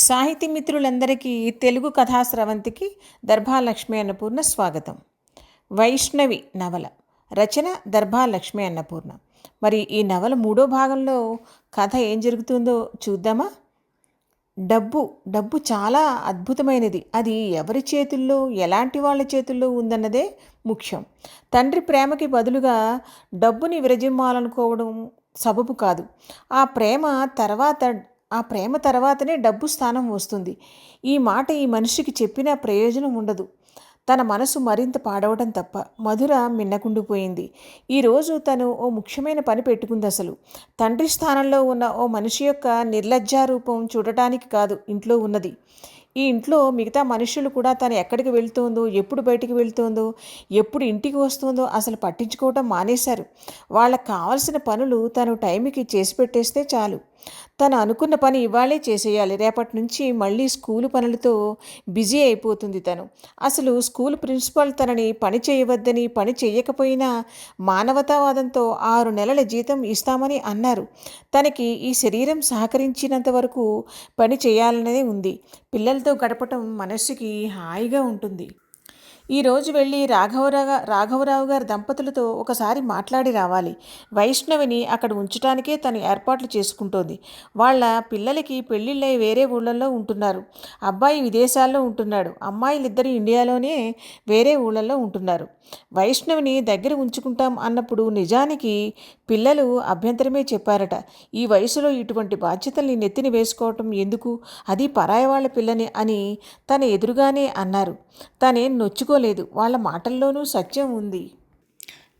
సాహితీ మిత్రులందరికీ తెలుగు కథా స్రవంతికి దర్భాలక్ష్మి అన్నపూర్ణ స్వాగతం. వైష్ణవి నవల. రచన దర్భాలక్ష్మి అన్నపూర్ణ. మరి ఈ నవల మూడో భాగంలో కథ ఏం జరుగుతుందో చూద్దామా? డబ్బు డబ్బు చాలా అద్భుతమైనది. అది ఎవరి చేతుల్లో ఎలాంటి వాళ్ళ చేతుల్లో ఉందన్నదే ముఖ్యం. తండ్రి ప్రేమకి బదులుగా డబ్బుని విరజిమ్మాలనుకోవడం సబబు కాదు. ఆ ప్రేమ తర్వాత ఆ ప్రేమ తర్వాతనే డబ్బు స్థానం వస్తుంది. ఈ మాట ఈ మనిషికి చెప్పినా ప్రయోజనం ఉండదు. తన మనసు మరింత పాడవడం తప్ప మధుర మిన్నకుండిపోయింది. ఈరోజు తను ఓ ముఖ్యమైన పని పెట్టుకుంది అసలు. తండ్రి స్థానంలో ఉన్న ఓ మనిషి యొక్క నిర్లజ్జారూపం చూడటానికి కాదు ఇంట్లో ఉన్నది. ఈ ఇంట్లో మిగతా మనుషులు కూడా తను ఎక్కడికి వెళ్తుందో ఎప్పుడు బయటికి వెళ్తుందో ఎప్పుడు ఇంటికి వస్తుందో అసలు పట్టించుకోవటం మానేశారు. వాళ్ళకి కావలసిన పనులు తను టైంకి చేసి పెట్టేస్తే చాలు. తను అనుకున్న పని ఇవాళే చేసేయాలి. రేపటి నుంచి మళ్ళీ స్కూలు పనులతో బిజీ అయిపోతుంది తను. అసలు స్కూల్ ప్రిన్సిపాల్ తనని పని చేయవద్దని పని చేయకపోయినా మానవతావాదంతో ఆరు నెలల జీతం ఇస్తామని అన్నారు. తనకి ఈ శరీరం సహకరించినంత వరకు పని చేయాలనే ఉంది. పిల్లలతో గడపటం మనస్సుకి హాయిగా ఉంటుంది. ఈరోజు వెళ్ళి రాఘవరావు రాఘవరావు గారి దంపతులతో ఒకసారి మాట్లాడి రావాలి. వైష్ణవిని అక్కడ ఉంచడానికే తను ఏర్పాట్లు చేసుకుంటోంది. వాళ్ళ పిల్లలకి పెళ్ళిళ్ళై వేరే ఊళ్ళల్లో ఉంటున్నారు. అబ్బాయి విదేశాల్లో ఉంటున్నాడు. అమ్మాయిలిద్దరూ ఇండియాలోనే వేరే ఊళ్ళల్లో ఉంటున్నారు. వైష్ణవిని దగ్గర ఉంచుకుంటాం అన్నప్పుడు నిజానికి పిల్లలు అభ్యంతరమే చెప్పారట. ఈ వయసులో ఇటువంటి బాధ్యతల్ని నెత్తిని వేసుకోవటం ఎందుకు? అది పరాయి వాళ్ళ పిల్లని అని తన ఎదురుగానే అన్నారు. తనేం నొచ్చుకోలేదు వాళ్ళ మాటల్లోనూ సత్యం ఉంది.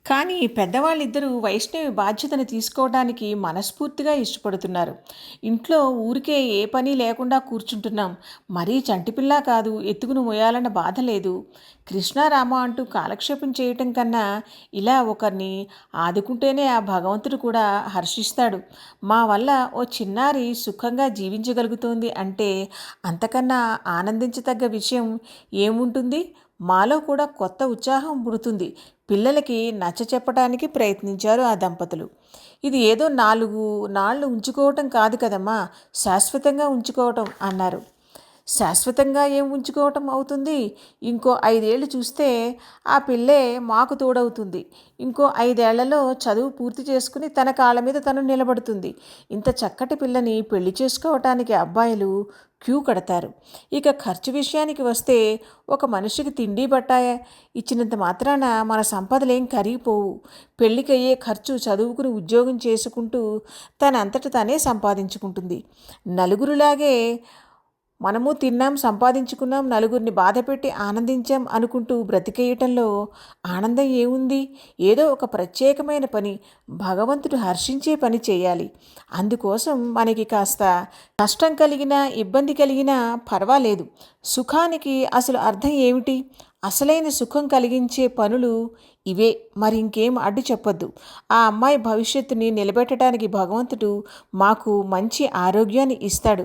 కానీ పెద్దవాళ్ళిద్దరూ వైష్ణవి బాధ్యతను తీసుకోవడానికి మనస్ఫూర్తిగా ఇష్టపడుతున్నారు. ఇంట్లో ఊరికే ఏ పని లేకుండా కూర్చుంటున్నాం. మరీ చంటిపిల్ల కాదు ఎత్తుకును మోయాలన్న బాధ లేదు. కృష్ణారామ అంటూ కాలక్షేపం చేయటం కన్నా ఇలా ఒకరిని ఆదుకుంటేనే ఆ భగవంతుడు కూడా హర్షిస్తాడు. మా వల్ల ఓ చిన్నారి సుఖంగా జీవించగలుగుతోంది అంటే అంతకన్నా ఆనందించదగ్గ విషయం ఏముంటుంది? మాలో కూడా కొత్త ఉత్సాహం పుడుతుంది. పిల్లలకి నచ్చ చెప్పడానికి ప్రయత్నించారు ఆ దంపతులు. ఇది ఏదో నాలుగు నాళ్ళు ఉంచుకోవటం కాదు కదమ్మా శాశ్వతంగా ఉంచుకోవటం అన్నారు. శాశ్వతంగా ఏం ఉంచుకోవటం అవుతుంది? ఇంకో ఐదేళ్ళు చూస్తే ఆ పిల్లే మాకు తోడవుతుంది. ఇంకో ఐదేళ్ళలో చదువు పూర్తి చేసుకుని తన కాళ్ళ మీద తను నిలబడుతుంది. ఇంత చక్కటి పిల్లని పెళ్ళి చేసుకోవటానికి అబ్బాయిలు క్యూ కడతారు. ఇక ఖర్చు విషయానికి వస్తే ఒక మనిషికి తిండి బట్ట ఇచ్చినంత మాత్రాన మన సంపదలేం కరిగిపోవు. పెళ్ళికయ్యే ఖర్చు చదువుకుని ఉద్యోగం చేసుకుంటూ తన అంతట తానే సంపాదించుకుంటుంది. నలుగురులాగే మనము తిన్నాం సంపాదించుకున్నాం నలుగురిని బాధపెట్టి ఆనందించాం అనుకుంటూ బ్రతికేయటంలో ఆనందం ఏముంది? ఏదో ఒక ప్రత్యేకమైన పని భగవంతుడు హర్షించే పని చేయాలి. అందుకోసం మనకి కాస్త కష్టం కలిగినా ఇబ్బంది కలిగినా పర్వాలేదు. సుఖానికి అసలు అర్థం ఏమిటి? అసలైన సుఖం కలిగించే పనులు ఇవే. మరి ఇంకేం అడ్డు చెప్పొద్దు. ఆ అమ్మాయి భవిష్యత్తుని నిలబెట్టడానికి భగవంతుడు మాకు మంచి ఆరోగ్యాన్ని ఇస్తాడు.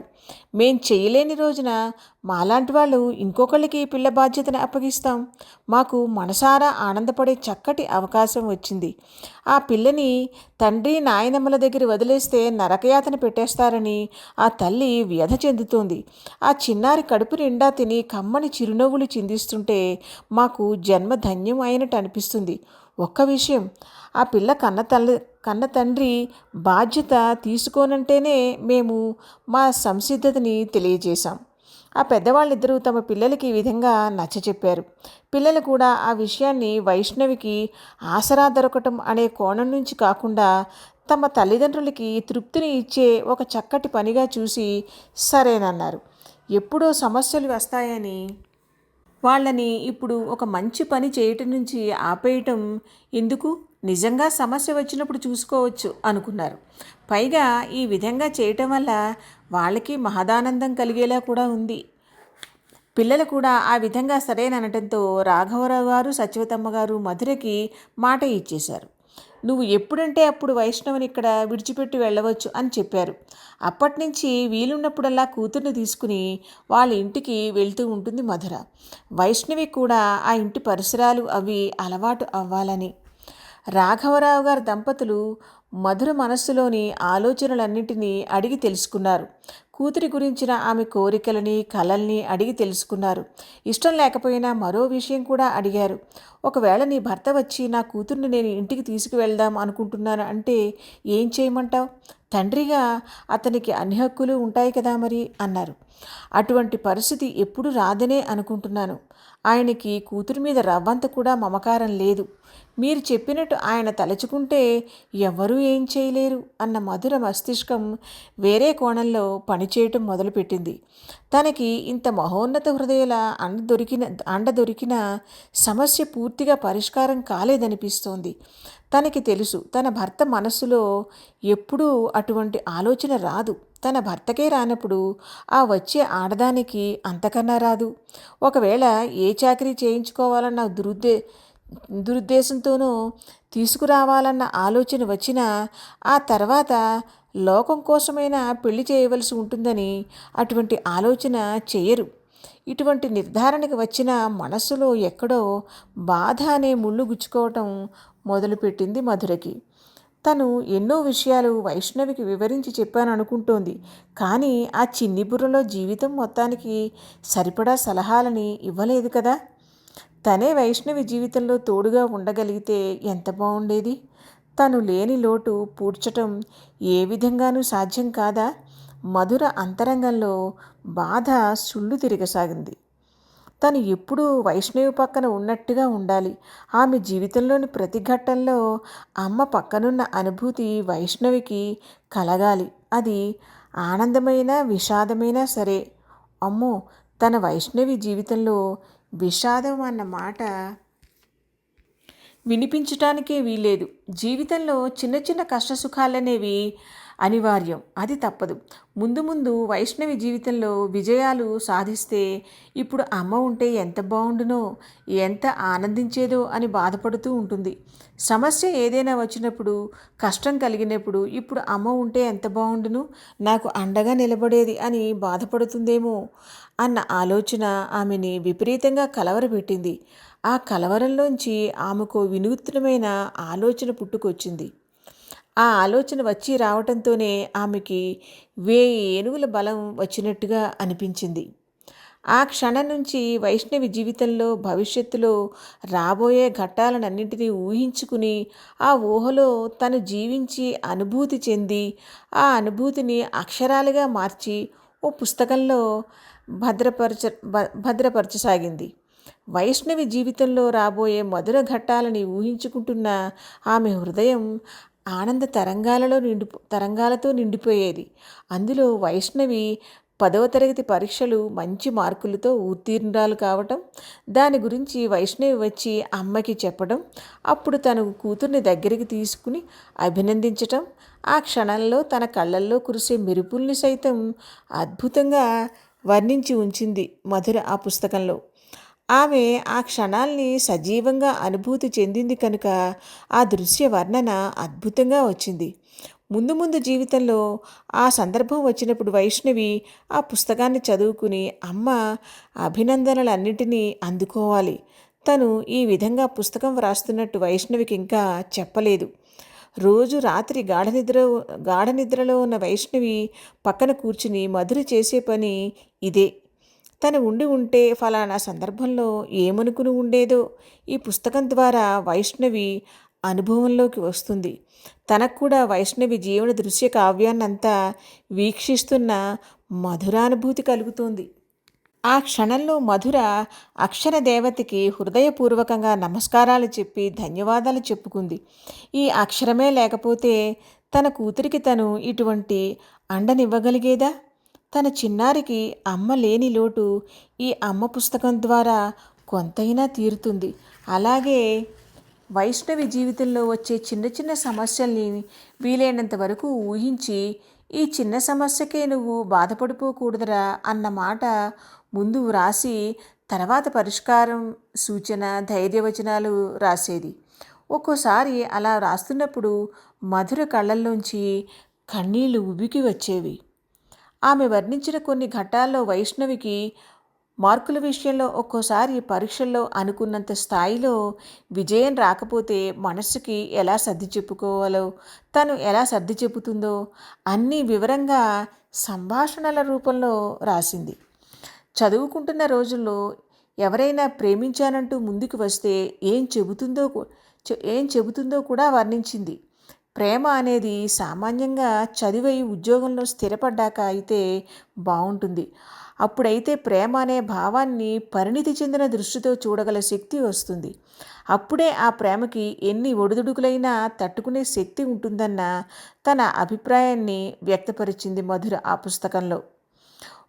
మేం చేయలేని రోజున మాలాంటి వాళ్ళు ఇంకొకళ్ళకి పిల్ల బాధ్యతను అప్పగిస్తాం. మాకు మనసారా ఆనందపడే చక్కటి అవకాశం వచ్చింది. ఆ పిల్లని తండ్రి నాయనమ్మల దగ్గర వదిలేస్తే నరకయాతన పెట్టేస్తారని ఆ తల్లి వ్యధ చెందుతోంది. ఆ చిన్నారి కడుపు నిండా తిని కమ్మని చిరునవ్వులు చిందిస్తుంటే మాకు జన్మ ధన్యం అయినట్టు అనిపిస్తుంది. ఒక్క విషయం ఆ పిల్ల కన్న తల్లి కన్న తండ్రి బాధ్యత తీసుకోనంటేనే మేము మా సంసిద్ధతని తెలియజేశాం. ఆ పెద్దవాళ్ళిద్దరూ తమ పిల్లలకి ఈ విధంగా నచ్చచెప్పారు పిల్లలు కూడా ఆ విషయాన్ని వైష్ణవికి ఆసరా దొరకటం అనే కోణం నుంచి కాకుండా తమ తల్లిదండ్రులకి తృప్తిని ఇచ్చే ఒక చక్కటి పనిగా చూసి సరేనన్నారు. ఎప్పుడో సమస్యలు వస్తాయని వాళ్ళని ఇప్పుడు ఒక మంచి పని చేయటం నుంచి ఆపేయటం ఎందుకు? నిజంగా సమస్య వచ్చినప్పుడు చూసుకోవచ్చు అనుకున్నారు. పైగా ఈ విధంగా చేయటం వల్ల వాళ్ళకి మహదానందం కలిగేలా కూడా ఉంది. పిల్లలు కూడా ఆ విధంగా సరేననటంతో రాఘవరావు గారు సత్యవతమ్మ గారు మధురకి మాట ఇచ్చేశారు. నువ్వు ఎప్పుడంటే అప్పుడు వైష్ణవుని ఇక్కడ విడిచిపెట్టి వెళ్ళవచ్చు అని చెప్పారు. అప్పటి నుంచి వీలున్నప్పుడల్లా కూతుర్ని తీసుకుని వాళ్ళ ఇంటికి వెళ్తూ ఉంటుంది మధుర. వైష్ణవి కూడా ఆ ఇంటి పరిసరాలు అవి అలవాటు అవ్వాలని. రాఘవరావు గారి దంపతులు మధుర మనస్సులోని ఆలోచనలన్నింటినీ అడిగి తెలుసుకున్నారు. కూతురి గురించిన ఆమె కోరికలని కలల్ని అడిగి తెలుసుకున్నారు. ఇష్టం లేకపోయినా మరో విషయం కూడా అడిగారు. ఒకవేళ నీ భర్త వచ్చి నా కూతుర్ని నేను ఇంటికి తీసుకువెళ్దాం అనుకుంటున్నాను అంటే ఏం చేయమంటావు? తండ్రిగా అతనికి అన్ని హక్కులు ఉంటాయి కదా మరి అన్నారు. అటువంటి పరిస్థితి ఎప్పుడు రాదనే అనుకుంటున్నాను. ఆయనకి కూతురు మీద రవ్వంత కూడా మమకారం లేదు. మీరు చెప్పినట్టు ఆయన తలుచుకుంటే ఎవ్వరూ ఏం చేయలేరు అన్న మధుర మస్తిష్కం వేరే కోణంలో పనిచేయటం మొదలుపెట్టింది. తనకి ఇంత మహోన్నత హృదయాల అండ దొరికిన అండ దొరికిన సమస్య పూర్తిగా పరిష్కారం కాలేదనిపిస్తోంది. తనకి తెలుసు తన భర్త మనస్సులో ఎప్పుడూ అటువంటి ఆలోచన రాదు. తన భర్తకే రానప్పుడు ఆ వచ్చే ఆడదానికి అంతకన్నా రాదు. ఒకవేళ ఏ చాకరీ చేయించుకోవాలన్న దురుద్దే దురుద్దేశంతోనూ తీసుకురావాలన్న ఆలోచన వచ్చినా ఆ తర్వాత లోకం కోసమైనా పెళ్ళి చేయవలసి ఉంటుందని అటువంటి ఆలోచన చేయరు. ఇటువంటి నిర్ధారణకు వచ్చిన మనస్సులో ఎక్కడో బాధ అనే ముళ్ళు గుచ్చుకోవటం మొదలుపెట్టింది మధురకి. తను ఎన్నో విషయాలు వైష్ణవికి వివరించి చెప్పాను అనుకుంటోంది కానీ ఆ చిన్ని బుర్రలో జీవితం మొత్తానికి సరిపడా సలహాలని ఇవ్వలేదు కదా? తనే వైష్ణవి జీవితంలో తోడుగా ఉండగలిగితే ఎంత బాగుండేది తను లేని లోటు పూడ్చటం ఏ విధంగానూ సాధ్యం కాదా? మధుర అంతరంగంలో బాధ సుళ్ళు తిరగసాగింది. తను ఎప్పుడూ వైష్ణవి పక్కన ఉన్నట్టుగా ఉండాలి. ఆమె జీవితంలోని ప్రతి ఘట్టంలో అమ్మ పక్కనున్న అనుభూతి వైష్ణవికి కలగాలి. అది ఆనందమైన విషాదమైనా సరే. అమ్మో తన వైష్ణవి జీవితంలో విషాదం అన్న మాట వినిపించటానికే వీలేదు జీవితంలో చిన్న చిన్న కష్టసుఖాలనేవి అనివార్యం. అది తప్పదు. ముందు ముందు వైష్ణవి జీవితంలో విజయాలు సాధిస్తే ఇప్పుడు అమ్మ ఉంటే ఎంత బాగుండునో ఎంత ఆనందించేదో అని బాధపడుతూ ఉంటుంది. సమస్య ఏదైనా వచ్చినప్పుడు కష్టం కలిగినప్పుడు ఇప్పుడు అమ్మ ఉంటే ఎంత బాగుండును నాకు అండగా నిలబడేది అని బాధపడుతుందేమో. అన్న ఆలోచన ఆమెని విపరీతంగా కలవరపెట్టింది. ఆ కలవరంలోంచి ఆమెకు వినూత్నమైన ఆలోచన పుట్టుకొచ్చింది. ఆ ఆలోచన వచ్చి రావటంతోనే ఆమెకి వేయి ఏనుగుల బలం వచ్చినట్టుగా అనిపించింది. ఆ క్షణం నుంచి వైష్ణవి జీవితంలో భవిష్యత్తులో రాబోయే ఘట్టాలనన్నింటినీ ఊహించుకుని ఆ ఊహలో తను జీవించి అనుభూతి చెంది ఆ అనుభూతిని అక్షరాలుగా మార్చి ఓ పుస్తకంలో భద్రపరచ భద్రపరచసాగింది. వైష్ణవి జీవితంలో రాబోయే మధుర ఘట్టాలని ఊహించుకుంటున్న ఆమె హృదయం ఆనంద తరంగాలలో నిండి తరంగాలతో నిండిపోయేది. అందులో వైష్ణవి పదవ తరగతి పరీక్షలు మంచి మార్కులతో ఉత్తీర్ణురాలు కావటం దాని గురించి వైష్ణవి వచ్చి అమ్మకి చెప్పడం అప్పుడు తన కూతుర్ని దగ్గరికి తీసుకుని అభినందించటం ఆ క్షణంలో తన కళ్ళల్లో కురిసే మెరుపుల్ని సైతం అద్భుతంగా వర్ణించి ఉంచింది మధుర ఆ పుస్తకంలో. ఆమె ఆ క్షణాల్ని సజీవంగా అనుభూతి చెందింది కనుక ఆ దృశ్య వర్ణన అద్భుతంగా వచ్చింది. ముందు ముందు జీవితంలో ఆ సందర్భం వచ్చినప్పుడు వైష్ణవి ఆ పుస్తకాన్ని చదువుకుని అమ్మ అభినందనలన్నింటినీ అందుకోవాలి. తను ఈ విధంగా పుస్తకం వ్రాస్తున్నట్టు వైష్ణవికి ఇంకా చెప్పలేదు. రోజు రాత్రి గాఢ నిద్ర గాఢ నిద్రలో ఉన్న వైష్ణవి పక్కన కూర్చుని మధుర చేసే పని ఇదే. తను ఉండి ఉంటే ఫలానా సందర్భంలో ఏమనుకుని ఉండేదో ఈ పుస్తకం ద్వారా వైష్ణవి అనుభవంలోకి వస్తుంది. తనకు కూడా వైష్ణవి జీవన దృశ్య కావ్యాన్నంతా వీక్షిస్తున్న మధురానుభూతి కలుగుతుంది. ఆ క్షణంలో మధుర అక్షర దేవతకి హృదయపూర్వకంగా నమస్కారాలు చెప్పి ధన్యవాదాలు చెప్పుకుంది. ఈ అక్షరమే లేకపోతే తన కూతురికి తను ఇటువంటి అండనివ్వగలిగేదా? తన చిన్నారికి అమ్మ లేని లోటు ఈ అమ్మ పుస్తకం ద్వారా కొంతైనా తీరుతుంది. అలాగే వైష్ణవి జీవితంలో వచ్చే చిన్న చిన్న సమస్యల్ని వీలైనంత వరకు ఊహించి ఈ చిన్న సమస్యకే నువ్వు బాధపడిపోకూడదురా అన్న మాట ముందు వ్రాసి తర్వాత పరిష్కారం సూచన ధైర్యవచనాలు రాసేది. ఒక్కోసారి అలా రాస్తున్నప్పుడు మధుర కళ్ళల్లోంచి కన్నీళ్ళు ఉబికి వచ్చేవి. ఆమె వర్ణించిన కొన్ని ఘట్టాల్లో వైష్ణవికి మార్కుల విషయంలో ఒక్కోసారి పరీక్షల్లో అనుకున్నంత స్థాయిలో విజయం రాకపోతే మనస్సుకి ఎలా సర్ది చెప్పుకోవాలో తను ఎలా సర్ది చెబుతుందో అన్నీ వివరంగా సంభాషణల రూపంలో రాసింది. చదువుకుంటున్న రోజుల్లో ఎవరైనా ప్రేమించానంటూ ముందుకు వస్తే ఏం చెబుతుందో ఏం చెబుతుందో కూడా వర్ణించింది. ప్రేమ అనేది సామాన్యంగా చదివై ఉద్యోగంలో స్థిరపడ్డాక అయితే బాగుంటుంది అప్పుడైతే ప్రేమ అనే భావాన్ని పరిణితి చెందిన దృష్టితో చూడగల శక్తి వస్తుంది. అప్పుడే ఆ ప్రేమకి ఎన్ని ఒడిదుడుకులైనా తట్టుకునే శక్తి ఉంటుందన్న తన అభిప్రాయాన్ని వ్యక్తపరిచింది మధుర ఆ పుస్తకంలో.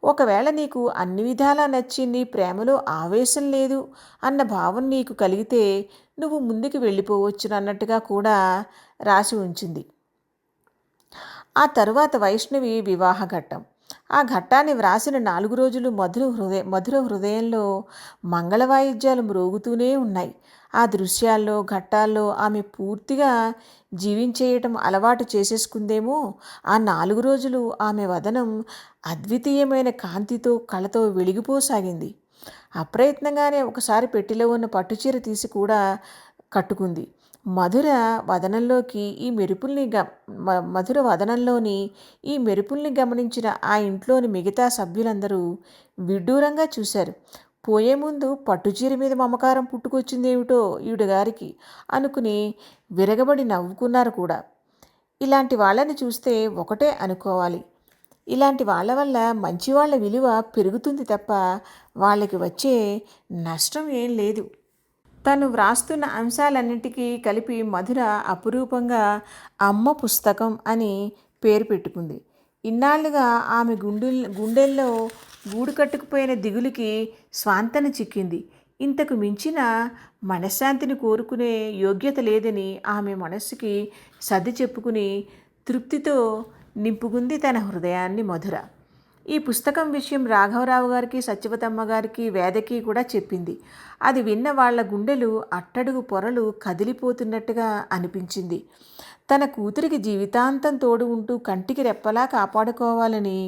ఒకవేళ నీకు అన్ని విధాలా నచ్చి నీ ప్రేమలో ఆవేశం లేదు అన్న భావం నీకు కలిగితే నువ్వు ముందుకు వెళ్ళిపోవచ్చు అన్నట్టుగా కూడా రాసి ఉంచింది. ఆ తరువాత వైష్ణవి వివాహ ఘట్టం. ఆ ఘట్టాన్ని వ్రాసిన నాలుగు రోజులు మధుర హృదయ మధుర హృదయంలో మంగళ వాయిద్యాలు మ్రోగుతూనే ఉన్నాయి. ఆ దృశ్యాల్లో ఘట్టాల్లో ఆమె పూర్తిగా జీవించేయటం అలవాటు చేసేసుకుందేమో? ఆ నాలుగు రోజులు ఆమె వదనం అద్వితీయమైన కాంతితో కళతో వెలిగిపోసాగింది. అప్రయత్నంగానే ఒకసారి పెట్టెలో ఉన్న పట్టుచీర తీసి కూడా కట్టుకుంది. మధుర వదనంలోకి ఈ మెరుపుల్ని గ మ- మధుర వదనంలోని ఈ మెరుపుల్ని గమనించిన ఆ ఇంట్లోని మిగతా సభ్యులందరూ విడ్డూరంగా చూశారు. పోయే ముందు పట్టుచీర మీద మమకారం పుట్టుకొచ్చిందేమిటో ఈవిడ గారికి అనుకుని విరగబడి నవ్వుకున్నారు కూడా. ఇలాంటి వాళ్ళని చూస్తే ఒకటే అనుకోవాలి. ఇలాంటి వాళ్ళ వల్ల మంచి వాళ్ళ విలువ పెరుగుతుంది తప్ప వాళ్ళకి వచ్చే నష్టం ఏం లేదు. తను వ్రాస్తున్న అంశాలన్నిటికీ కలిపి మధుర అపురూపంగా అమ్మ పుస్తకం అని పేరు పెట్టుకుంది. ఇన్నాళ్ళుగా ఆమె గుండె గుండెల్లో గూడు కట్టుకుపోయిన దిగులుకి స్వాంతన చిక్కింది. ఇంతకు మించిన మనశ్శాంతిని కోరుకునే యోగ్యత లేదని ఆమె మనస్సుకి సర్ది చెప్పుకుని తృప్తితో నింపుకుంది తన హృదయాన్ని మధుర. ఈ పుస్తకం విషయం రాఘవరావు గారికి సత్యవతమ్మ గారికి వేదకి కూడా చెప్పింది. అది విన్న వాళ్ళ గుండెలు అట్టడుగు పొరలు కదిలిపోతున్నట్టుగా అనిపించింది. తన కూతురికి జీవితాంతం తోడు ఉంటూ కంటికి రెప్పలా కాపాడుకోవాలని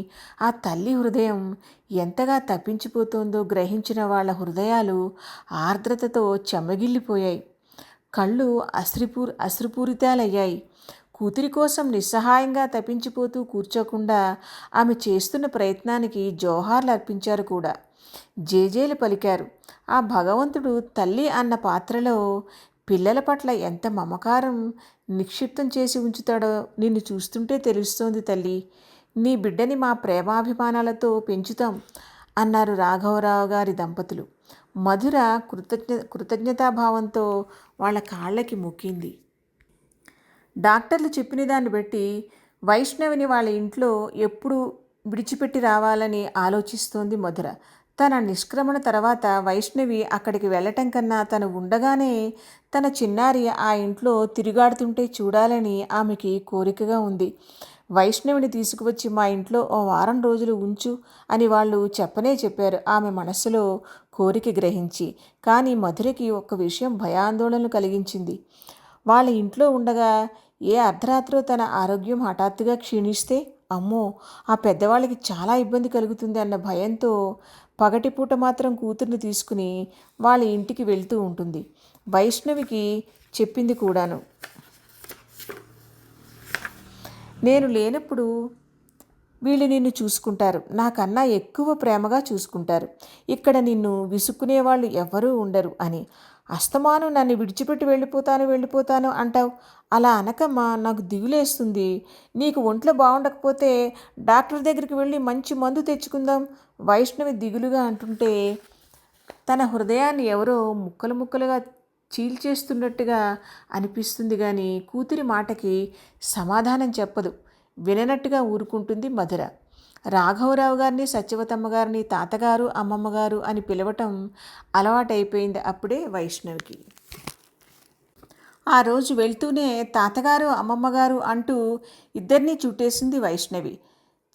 ఆ తల్లి హృదయం ఎంతగా తప్పించిపోతుందో గ్రహించిన వాళ్ళ హృదయాలు ఆర్ద్రతతో చెమ్మగిల్లిపోయాయి కళ్ళు అశ్రిపూర్ అశ్రుపూరితాలయ్యాయి. కూతురి కోసం నిస్సహాయంగా తప్పించిపోతూ కూర్చోకుండా ఆమె చేస్తున్న ప్రయత్నానికి జోహార్లు అర్పించారు కూడా. జేజేలు పలికారు ఆ భగవంతుడు తల్లి అన్న పాత్రలో పిల్లల పట్ల ఎంత మమకారం నిక్షిప్తం చేసి ఉంచుతాడో నిన్ను చూస్తుంటే తెలుస్తోంది తల్లి. నీ బిడ్డని మా ప్రేమాభిమానాలతో పెంచుతాం అన్నారు రాఘవరావు గారి దంపతులు. మధుర కృతజ్ఞ కృతజ్ఞతాభావంతో వాళ్ళ కాళ్ళకి మొక్కింది. డాక్టర్లు చెప్పిన దాన్ని బట్టి వైష్ణవిని వాళ్ళ ఇంట్లో ఎప్పుడు విడిచిపెట్టి రావాలని ఆలోచిస్తోంది మధుర. తన నిష్క్రమణ తర్వాత వైష్ణవి అక్కడికి వెళ్ళటం కన్నా తను ఉండగానే తన చిన్నారి ఆ ఇంట్లో తిరుగాడుతుంటే చూడాలని ఆమెకి కోరికగా ఉంది. వైష్ణవిని తీసుకువచ్చి మా ఇంట్లో ఓ వారం రోజులు ఉంచు అని వాళ్ళు చెప్పనే చెప్పారు. ఆమె మనస్సులో కోరిక గ్రహించి కానీ మధురకి ఒక విషయం భయాందోళనలు కలిగించింది. వాళ్ళ ఇంట్లో ఉండగా ఏ అర్ధరాత్రో తన ఆరోగ్యం హఠాత్తుగా క్షీణిస్తే అమ్మో ఆ పెద్దవాళ్ళకి చాలా ఇబ్బంది కలుగుతుంది అన్న భయంతో పగటిపూట మాత్రం కూతుర్ని తీసుకుని వాళ్ళ ఇంటికి వెళ్తూ ఉంటుంది. వైష్ణవికి చెప్పింది కూడాను. నేను లేనప్పుడు వీళ్ళు నిన్ను చూసుకుంటారు. నాకన్నా ఎక్కువ ప్రేమగా చూసుకుంటారు. ఇక్కడ నిన్ను విసుక్కునే వాళ్ళు ఎవ్వరూ ఉండరు అని. అస్తమాను నన్ను విడిచిపెట్టి వెళ్ళిపోతాను వెళ్ళిపోతాను అంటావు. అలా అనకమ్మా నాకు దిగులేస్తుంది. నీకు ఒంట్లో బాగుండకపోతే డాక్టర్ దగ్గరికి వెళ్ళి మంచి మందు తెచ్చుకుందాం వైష్ణవి దిగులుగా అంటుంటే తన హృదయాన్ని ఎవరో ముక్కలు ముక్కలుగా చీల్చేస్తున్నట్టుగా అనిపిస్తుంది కానీ కూతురి మాటకి సమాధానం చెప్పదు. విననట్టుగా ఊరుకుంటుంది మధుర. రాఘవరావు గారిని సత్యవతమ్మ గారిని తాతగారు అమ్మమ్మగారు అని పిలవటం అలవాటైపోయింది అప్పుడే వైష్ణవికి. ఆ రోజు వెళ్తూనే తాతగారు అమ్మమ్మగారు అంటూ ఇద్దరినీ చుట్టేసింది వైష్ణవి.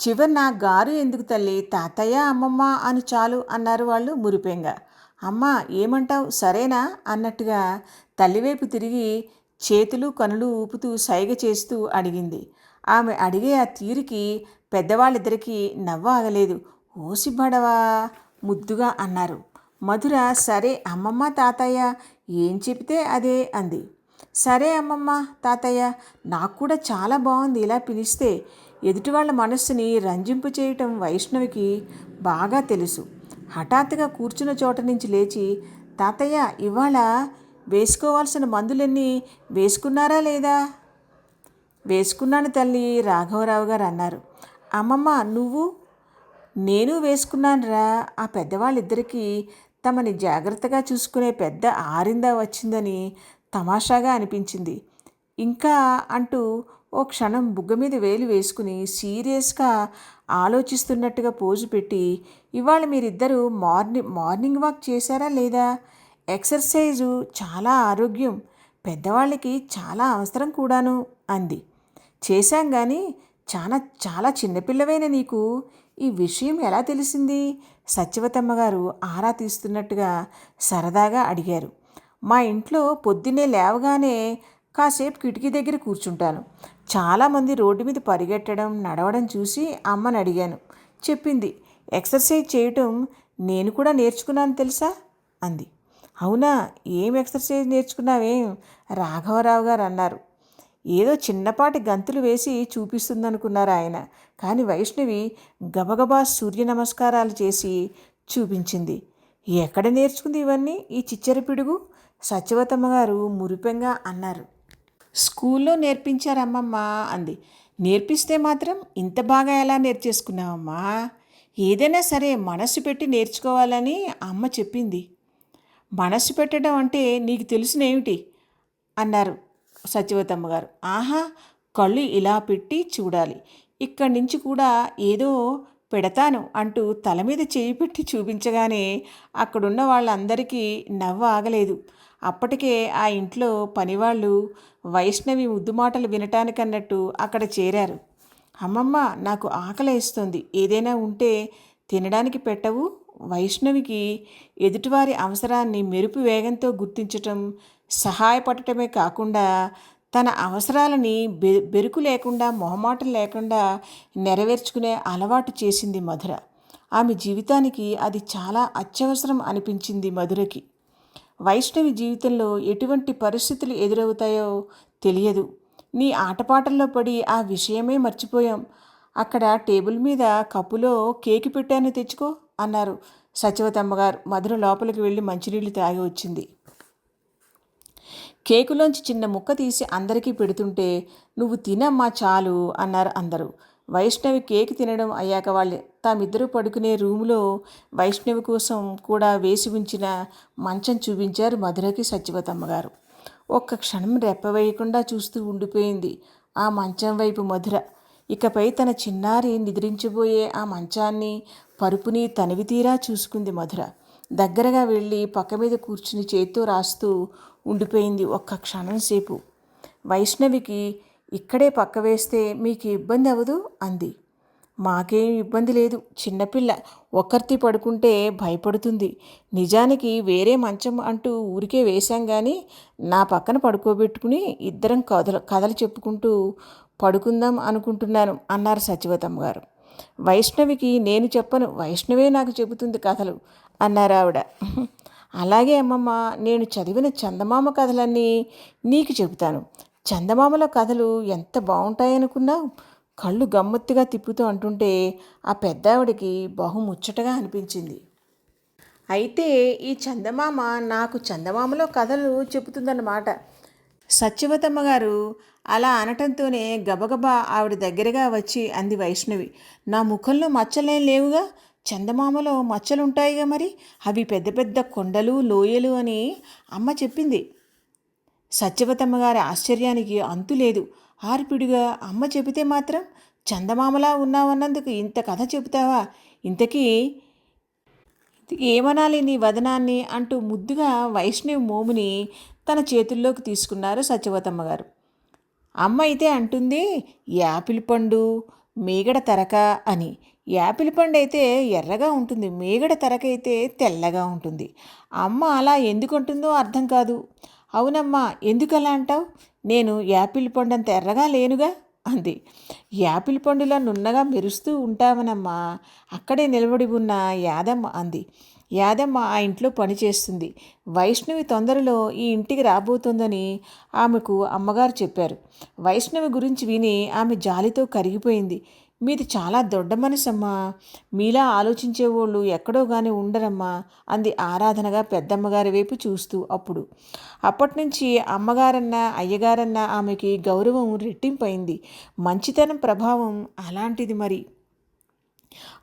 చివరిన గారు ఎందుకు తల్లి తాతయ్య అమ్మమ్మ అని చాలు అన్నారు వాళ్ళు మురిపెంగా. అమ్మ ఏమంటావు? సరేనా? అన్నట్టుగా తల్లివైపు తిరిగి చేతులు కనులు ఊపుతూ సైగ చేస్తూ అడిగింది. ఆమె అడిగే ఆ తీరికి పెద్దవాళ్ళిద్దరికీ నవ్వ ఆగలేదు. ఓసి బడవా ముద్దుగా అన్నారు. మధుర సరే అమ్మమ్మ తాతయ్య ఏం చెబితే అదే అంది. సరే అమ్మమ్మ తాతయ్య నాకు కూడా చాలా బాగుంది ఇలా పిలిస్తే. ఎదుటివాళ్ళ మనస్సుని రంజింపు చేయటం వైష్ణవికి బాగా తెలుసు. హఠాత్తుగా కూర్చున్న చోట నుంచి లేచి తాతయ్య ఇవాళ వేసుకోవాల్సిన మందులన్నీ వేసుకున్నారా లేదా? వేసుకున్నాను తల్లి రాఘవరావు గారు అన్నారు. అమ్మమ్మ నువ్వు? నేను వేసుకున్నానురా. ఆ పెద్దవాళ్ళిద్దరికీ తమని జాగ్రత్తగా చూసుకునే పెద్ద ఆరిందా వచ్చిందని తమాషాగా అనిపించింది. ఇంకా అంటూ ఓ క్షణం బుగ్గ మీద వేలు వేసుకుని సీరియస్గా ఆలోచిస్తున్నట్టుగా పోజు పెట్టి ఇవాళ మీరిద్దరూ మార్నింగ్ మార్నింగ్ వాక్ చేశారా లేదా? ఎక్సర్సైజు చాలా ఆరోగ్యం పెద్దవాళ్ళకి చాలా అవసరం కూడాను అంది. చేశాం కానీ చాలా చాలా చిన్నపిల్లవైన నీకు? ఈ విషయం ఎలా తెలిసింది? సత్యవతమ్మ గారు ఆరా తీస్తున్నట్టుగా సరదాగా అడిగారు. మా ఇంట్లో పొద్దున్నే లేవగానే కాసేపు కిటికీ దగ్గర కూర్చుంటాను. చాలామంది రోడ్డు మీద పరిగెట్టడం నడవడం చూసి అమ్మని అడిగాను. చెప్పింది ఎక్సర్సైజ్ చేయటం నేను కూడా నేర్చుకున్నాను తెలుసా? అంది. అవునా ఏం ఎక్సర్సైజ్ నేర్చుకున్నావేం? రాఘవరావు గారు అన్నారు. ఏదో చిన్నపాటి గంతులు వేసి చూపిస్తుందనుకున్నారు ఆయన. కానీ వైష్ణవి గబగబా సూర్య నమస్కారాలు చేసి చూపించింది. ఎక్కడ నేర్చుకుంది ఇవన్నీ? ఈ చిచ్చర పిడుగు? సత్యవతమ్మ గారు మురిపెంగా అన్నారు. స్కూల్లో నేర్పించారమ్మమ్మ అంది. నేర్పిస్తే మాత్రం ఇంత బాగా ఎలా నేర్చేసుకున్నావమ్మా? ఏదైనా సరే మనసు పెట్టి నేర్చుకోవాలని అమ్మ చెప్పింది. మనసు పెట్టడం అంటే నీకు తెలుసునేమిటి? అన్నారు. సత్యవతమ్మ గారు. ఆహా కళ్ళు ఇలా పెట్టి చూడాలి. ఇక్కడి నుంచి కూడా ఏదో పెడతాను అంటూ తల మీద చేయి పెట్టి చూపించగానే అక్కడున్న వాళ్ళందరికీ నవ్వు ఆగలేదు. అప్పటికే ఆ ఇంట్లో పనివాళ్ళు వైష్ణవి ముద్దుమాటలు వినటానికన్నట్టు అక్కడ చేరారు. అమ్మమ్మ నాకు ఆకలేస్తుంది. ఏదైనా ఉంటే తినడానికి పెట్టవు. వైష్ణవికి ఎదుటివారి అవసరాన్ని మెరుపు వేగంతో గుర్తించటం సహాయపడటమే కాకుండా తన అవసరాలని బె బెరుకు లేకుండా మొహమాటం లేకుండా నెరవేర్చుకునే అలవాటు చేసింది మధుర. ఆమె జీవితానికి అది చాలా అత్యవసరం అనిపించింది మధురకి. వైష్ణవి జీవితంలో ఎటువంటి పరిస్థితులు ఎదురవుతాయో తెలియదు. నీ ఆటపాటల్లో పడి ఆ విషయమే మర్చిపోయాం. అక్కడ టేబుల్ మీద కప్పులో కేక్ పెట్టాను తెచ్చుకో అన్నారు సచివతమ్మగారు మధుర లోపలికి వెళ్ళి మంచినీళ్ళు తాగి వచ్చింది. కేకులోంచి చిన్న ముక్క తీసి అందరికీ పెడుతుంటే నువ్వు తినమ్మా చాలు అన్నారు అందరూ. వైష్ణవి కేక్ తినడం అయ్యాక వాళ్ళు తామిద్దరూ పడుకునే రూములో వైష్ణవి కోసం కూడా వేసి ఉంచిన మంచం చూపించారు మధురకి సత్యవతమ్మ గారు. ఒక్క క్షణం రెప్పవేయకుండా చూస్తూ ఉండిపోయింది ఆ మంచం వైపు మధుర. ఇకపై తన చిన్నారి నిద్రించబోయే ఆ మంచాన్ని పరుపుని తనివితీరా చూసుకుంది మధుర. దగ్గరగా వెళ్ళి పక్క మీద కూర్చుని చేత్తో రాస్తూ ఉండిపోయింది ఒక్క క్షణం సేపు. వైష్ణవికి ఇక్కడే పక్క వేస్తే మీకు ఇబ్బంది అవ్వదు? అంది. మాకేం ఇబ్బంది లేదు. చిన్నపిల్ల ఒక్కరితి పడుకుంటే భయపడుతుంది. నిజానికి వేరే మంచం అంటూ ఊరికే వేశాం కానీ నా పక్కన పడుకోబెట్టుకుని ఇద్దరం కథలు కథలు చెప్పుకుంటూ పడుకుందాం అనుకుంటున్నాను అన్నారు సచివతమ్మ గారు. వైష్ణవికి నేను చెప్పను వైష్ణవే నాకు చెబుతుంది కథలు అన్నారు ఆవిడ. అలాగే అమ్మమ్మ నేను చదివిన చందమామ కథలన్నీ నీకు చెబుతాను. చందమామల కథలు ఎంత బాగుంటాయనుకున్నావు కళ్ళు గమ్మత్తుగా తిప్పుతూ అంటుంటే ఆ పెద్దావిడికి బహు ముచ్చటగా అనిపించింది. అయితే ఈ చందమామ నాకు చందమామలో కథలు చెబుతుందన్నమాట. సత్యవతమ్మ గారు అలా అనటంతోనే గబగబా ఆవిడ దగ్గరగా వచ్చి అంది వైష్ణవి. నా ముఖంలో మచ్చలేం లేవుగా? చందమామలో మచ్చలుంటాయిగా మరి? అవి పెద్ద పెద్ద కొండలు లోయలు అని అమ్మ చెప్పింది. సత్యవతమ్మ గారి ఆశ్చర్యానికి అంతు లేదు. ఆర్పిడిగా అమ్మ చెబితే మాత్రం చందమామలా ఉన్నావన్నందుకు ఇంత కథ చెబుతావా? ఇంతకీ ఏమనాలి నీ వదనాన్ని? అంటూ ముద్దుగా వైష్ణవి మోముని తన చేతుల్లోకి తీసుకున్నారు సత్యవతమ్మ గారు. అమ్మ అయితే అంటుంది యాపిల్ పండు మేగడ తరక అని. యాపిల్ పండు అయితే ఎర్రగా ఉంటుంది మేగడ తరకైతే తెల్లగా ఉంటుంది. అమ్మ అలా ఎందుకు ఉంటుందో అర్థం కాదు. అవునమ్మా ఎందుకు అలా అంటావు? నేను యాపిల్ పండు అంత ఎర్రగా లేనుగా? అంది. యాపిల్ పండులా నున్నగా మెరుస్తూ ఉంటావనమ్మా అక్కడే నిలబడి ఉన్న యాదమ్మ అంది. యాదమ్మ ఆ ఇంట్లో పనిచేస్తుంది వైష్ణవి తొందరలో ఈ ఇంటికి రాబోతుందని ఆమెకు అమ్మగారు చెప్పారు. వైష్ణవి గురించి విని ఆమె జాలితో కరిగిపోయింది. మీది చాలా దొడ్డ మనసమ్మా. మీలా ఆలోచించేవాళ్ళు ఎక్కడో గాని ఉండరమ్మా అంది ఆరాధనగా పెద్దమ్మగారి వైపు చూస్తూ అప్పుడు. అప్పటి నుంచి అమ్మగారన్న అయ్యగారన్న ఆమెకి గౌరవం రెట్టింపైంది. మంచితనం ప్రభావం అలాంటిది మరి.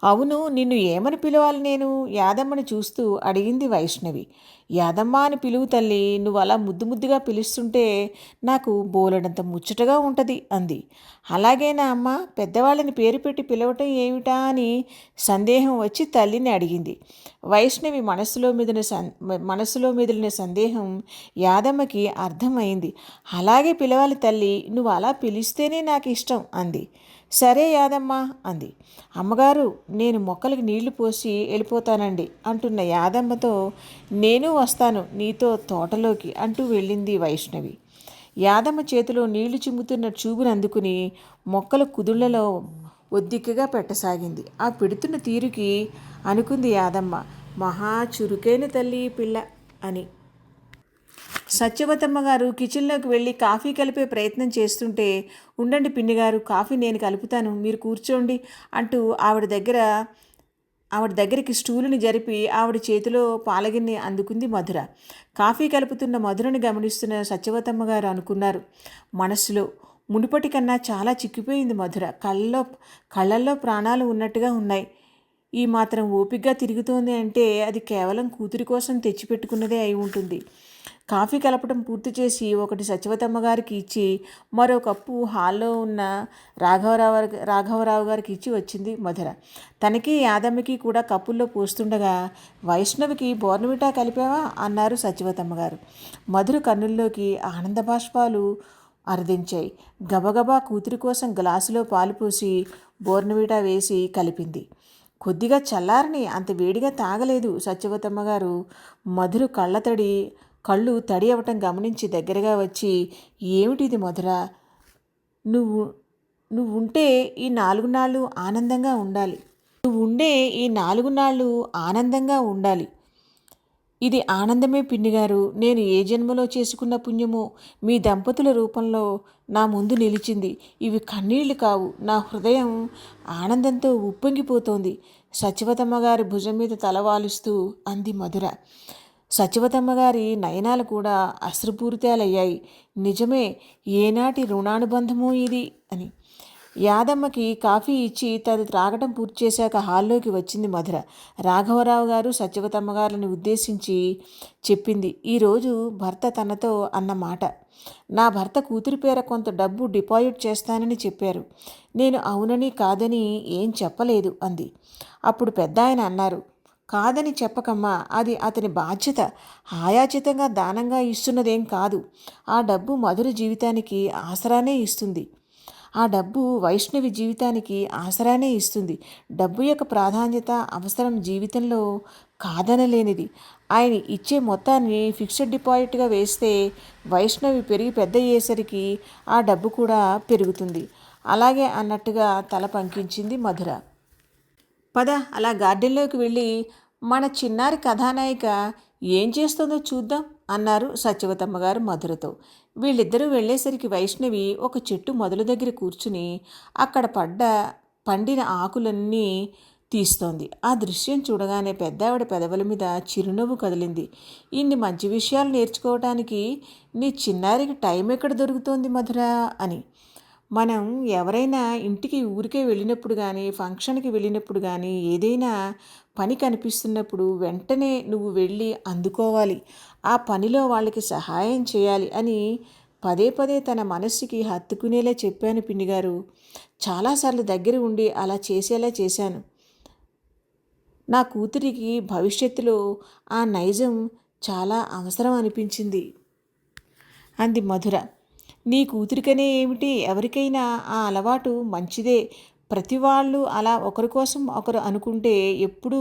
అవును నిన్ను ఏమని పిలవాలి నేను? యాదమ్మని చూస్తూ అడిగింది వైష్ణవి. యాదమ్మ అని పిలువు తల్లి నువ్వు అలా ముద్దు ముద్దుగా పిలుస్తుంటే నాకు బోలెడంత ముచ్చటగా ఉంటుంది అంది. అలాగేనా అమ్మ? పెద్దవాళ్ళని పేరు పెట్టి పిలవటం ఏమిటా అని సందేహం వచ్చి తల్లిని అడిగింది. వైష్ణవి మనసులో మీదిన సన్ మనసులో మెదిలిన సందేహం యాదమ్మకి అర్థమైంది. అలాగే పిలవాలి తల్లి నువ్వు అలా పిలిస్తేనే నాకు ఇష్టం అంది. సరే యాదమ్మ అంది. అమ్మగారు నేను మొక్కలకి నీళ్ళు పోసి వెళ్ళిపోతానండి అంటున్న యాదమ్మతో నేను వస్తాను నీతో తోటలోకి అంటూ వెళ్ళింది వైష్ణవి. యాదమ్మ చేతిలో నీళ్ళు చిమ్ముతున్న చూపును అందుకుని మొక్కల కుదుళ్ళలో ఒద్దికగా పెట్టసాగింది. ఆ పెడుతున్న తీరుకి అనుకుంది యాదమ్మ మహా చురుకైన తల్లి పిల్ల అని. సత్యవతమ్మ గారు కిచెన్లోకి వెళ్ళి కాఫీ కలిపే ప్రయత్నం చేస్తుంటే ఉండండి పిన్ని గారు కాఫీ నేను కలుపుతాను మీరు కూర్చోండి అంటూ ఆవిడ దగ్గర ఆవిడ దగ్గరికి స్టూలుని జరిపి ఆవిడ చేతిలో పాలగిన్ని అందుకుంది మధుర. కాఫీ కలుపుతున్న మధురని గమనిస్తున్న సత్యవతమ్మ గారు అనుకున్నారు. మనస్సులో మునుపటి కన్నా చాలా చిక్కిపోయింది మధుర. కళ్ళలో కళ్ళల్లో ప్రాణాలు ఉన్నట్టుగా ఉన్నాయి. ఈ మాత్రం ఓపిగ్గా తిరుగుతోంది అంటే అది కేవలం కూతురి కోసం తెచ్చిపెట్టుకున్నదే అయి ఉంటుంది. కాఫీ కలపడం పూర్తి చేసి ఒకటి సచివతమ్మ గారికి ఇచ్చి మరో కప్పు హాల్లో ఉన్న రాఘవరావు రాఘవరావు గారికి ఇచ్చి వచ్చింది మధుర. తనకి యాదమ్మకి కూడా కప్పుల్లో పోస్తుండగా వైష్ణవికి బోర్నవిటా కలిపావా? అన్నారు సచివతమ్మ గారు. మధుర కన్నుల్లోకి ఆనంద బాష్పాలు అరదించాయి. గబగబా కూతురి కోసం గ్లాసులో పాలు పోసి బోర్నవిటా వేసి కలిపింది. కొద్దిగా చల్లారని అంత వేడిగా తాగలేదు సత్యవతమ్మ గారు. మధురు కళ్ళతడి కళ్ళు తడి అవ్వటం గమనించి దగ్గరగా వచ్చి ఏమిటిది మధుర? నువ్వు నువ్వు ఉంటే ఈ నాలుగు నాళ్ళు ఆనందంగా ఉండాలి. నువ్వు ఉండే ఈ నాలుగు నాళ్ళు ఆనందంగా ఉండాలి. ఇది ఆనందమే పిన్నిగారు. నేను ఏ జన్మలో చేసుకున్న పుణ్యమో మీ దంపతుల రూపంలో నా ముందు నిలిచింది. ఇవి కన్నీళ్ళు కావు. నా హృదయం ఆనందంతో ఉప్పొంగిపోతోంది. సచివతమ్మ గారి భుజం మీద తలవాలుస్తూ అంది మధుర. సచివతమ్మ గారి నయనాలు కూడా అశ్రుపూరితాలయ్యాయి. నిజమే ఏనాటి రుణానుబంధము ఇది అని. యాదమ్మకి కాఫీ ఇచ్చి తది త్రాగటం పూర్తి చేశాక హాల్లోకి వచ్చింది మధుర. రాఘవరావు గారు సత్యవతమ్మ గారిని ఉద్దేశించి చెప్పింది ఈరోజు భర్త తనతో అన్న మాట. నా భర్త కూతురి పేర కొంత డబ్బు డిపాజిట్ చేస్తానని చెప్పారు. నేను అవునని కాదని ఏం చెప్పలేదు అంది. అప్పుడు పెద్ద ఆయన అన్నారు కాదని చెప్పకమ్మా అది అతని బాధ్యత. ఆయాచితంగా దానంగా ఇస్తున్నదేం కాదు. ఆ డబ్బు మధుర జీవితానికి ఆసరానే ఇస్తుంది. ఆ డబ్బు వైష్ణవి జీవితానికి ఆసరానే ఇస్తుంది. డబ్బు యొక్క ప్రాధాన్యత అవసరం జీవితంలో కాదనలేనిది. ఆయన ఇచ్చే మొత్తాన్ని ఫిక్స్డ్ డిపాజిట్గా వేస్తే వైష్ణవి పెరిగి పెద్ద అయ్యేసరికి ఆ డబ్బు కూడా పెరుగుతుంది. అలాగే అన్నట్టుగా తల పంకించింది మధుర. పద అలా గార్డెన్లోకి వెళ్ళి మన చిన్నారి కథానాయిక ఏం చేస్తుందో చూద్దాం అన్నారు సత్యవతమ్మ గారు మధురతో. వీళ్ళిద్దరూ వెళ్ళేసరికి వైష్ణవి ఒక చెట్టు మొదలు దగ్గర కూర్చుని అక్కడ పడ్డ పండిన ఆకులన్నీ తీస్తోంది. ఆ దృశ్యం చూడగానే పెద్దావిడ పెదవుల మీద చిరునవ్వు కదిలింది. ఇన్ని మంచి విషయాలు నేర్చుకోవటానికి నీ చిన్నారికి టైం ఎక్కడ దొరుకుతోంది మధుర అని. మనం ఎవరైనా ఇంటికి ఊరికే వెళ్ళినప్పుడు కానీ ఫంక్షన్కి వెళ్ళినప్పుడు కానీ ఏదైనా పని కనిపిస్తున్నప్పుడు వెంటనే నువ్వు వెళ్ళి అందుకోవాలి. ఆ పనిలో వాళ్ళకి సహాయం చేయాలి అని పదే పదే తన మనస్సుకి హత్తుకునేలా చెప్పాను పిండిగారు చాలాసార్లు దగ్గర ఉండి అలా చేసేలా చేశాను. నా కూతురికి భవిష్యత్తులో ఆ నైజం చాలా అవసరం అనిపించింది. అంది మధుర. నీ కూతురికనే ఏమిటి? ఎవరికైనా ఆ అలవాటు మంచిదే. ప్రతి వాళ్ళు అలా ఒకరి కోసం ఒకరు అనుకుంటే ఎప్పుడూ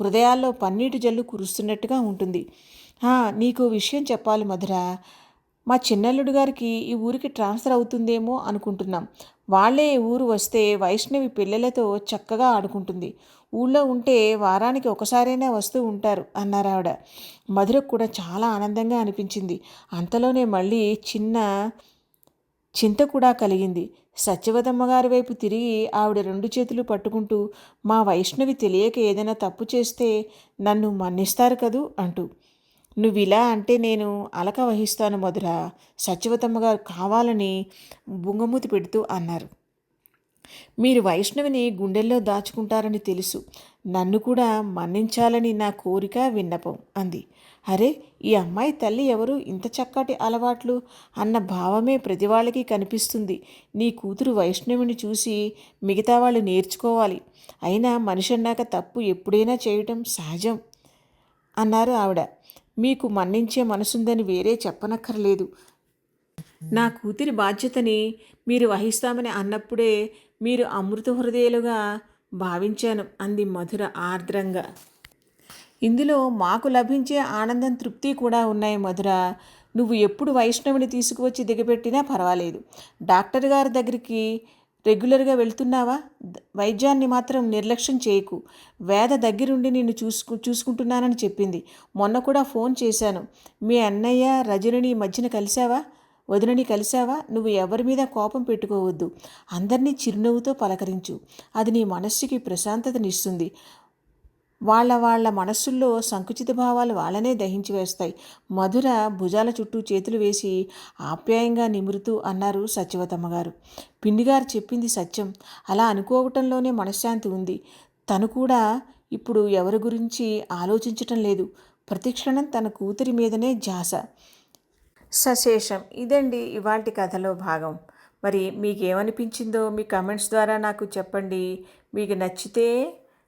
హృదయాల్లో పన్నీటి జల్లు కురుస్తున్నట్టుగా ఉంటుంది. నీకు విషయం చెప్పాలి మధుర. మా చిన్నల్లుడు గారికి ఈ ఊరికి ట్రాన్స్ఫర్ అవుతుందేమో అనుకుంటున్నాం. వాళ్ళే ఊరు వస్తే వైష్ణవి పిల్లలతో చక్కగా ఆడుకుంటుంది. ఊళ్ళో ఉంటే వారానికి ఒకసారైనా వస్తూ ఉంటారు అన్నారు ఆవిడ. మధురకు కూడా చాలా ఆనందంగా అనిపించింది. అంతలోనే మళ్ళీ చిన్న చింత కూడా కలిగింది. సత్యవతమ్మగారి వైపు తిరిగి ఆవిడ రెండు చేతులు పట్టుకుంటూ మా వైష్ణవి తెలియక ఏదైనా తప్పు చేస్తే నన్ను మన్నిస్తారు కదూ అంటూ. నువ్వు ఇలా అంటే నేను అలక వహిస్తాను మధుర. సత్యవతమ్మ గారు కావాలని బుంగమూతి పెడుతూ అన్నారు. మీరు వైష్ణవిని గుండెల్లో దాచుకుంటారని తెలుసు. నన్ను కూడా మన్నించాలని నా కోరిక విన్నపం అంది. అరే ఈ అమ్మాయి తల్లి ఎవరు? ఇంత చక్కటి అలవాట్లు అన్న భావమే ప్రతి వాళ్ళకి కనిపిస్తుంది. నీ కూతురు వైష్ణవిని చూసి మిగతా వాళ్ళు నేర్చుకోవాలి. అయినా మనిషి అన్నాక తప్పు ఎప్పుడైనా చేయటం సహజం అన్నారు ఆవిడ. మీకు మన్నించే మనసుందని వేరే చెప్పనక్కర్లేదు. నా కూతురి బాధ్యతని మీరు వహిస్తామని అన్నప్పుడే మీరు అమృత హృదయాలుగా భావించాను అంది మధుర ఆర్ద్రంగా. ఇందులో మాకు లభించే ఆనందం తృప్తి కూడా ఉన్నాయి మధుర. నువ్వు ఎప్పుడు వైష్ణవిని తీసుకువచ్చి దిగబెట్టినా పర్వాలేదు. డాక్టర్ గారి దగ్గరికి రెగ్యులర్గా వెళ్తున్నావా? వైద్యాన్ని మాత్రం నిర్లక్ష్యం చేయకు. వేద దగ్గరుండి నిన్ను చూసుకు చూసుకుంటున్నానని చెప్పింది. మొన్న కూడా ఫోన్ చేశాను. మీ అన్నయ్య రజనిని మధ్యన కలిశావా? వదినని కలిశావా? నువ్వు ఎవరి మీద కోపం పెట్టుకోవద్దు. అందరినీ చిరునవ్వుతో పలకరించు. అది నీ మనస్సుకి ప్రశాంతతనిస్తుంది వాళ్ళ వాళ్ళ మనస్సుల్లో సంకుచిత భావాలు వాళ్ళనే దహించి వేస్తాయి. మధుర భుజాల చుట్టూ చేతులు వేసి ఆప్యాయంగా నిమురుతూ అన్నారు సత్యవతమ్మ గారు. పిండిగారు చెప్పింది సత్యం. అలా అనుకోవటంలోనే మనశ్శాంతి ఉంది. తను కూడా ఇప్పుడు ఎవరి గురించి ఆలోచించటం లేదు. ప్రతిక్షణం తన కూతురి మీదనే ధ్యాస సశేషం. ఇదండి ఇవాటి కథలో భాగం. మరి మీకు ఏమనిపించిందో మీ కమెంట్స్ ద్వారా నాకు చెప్పండి. మీకు నచ్చితే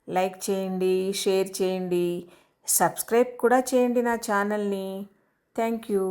లైక్ చేయండి షేర్ చేయండి సబ్స్క్రైబ్ కూడా చేయండి నా ఛానల్ని. Thank you.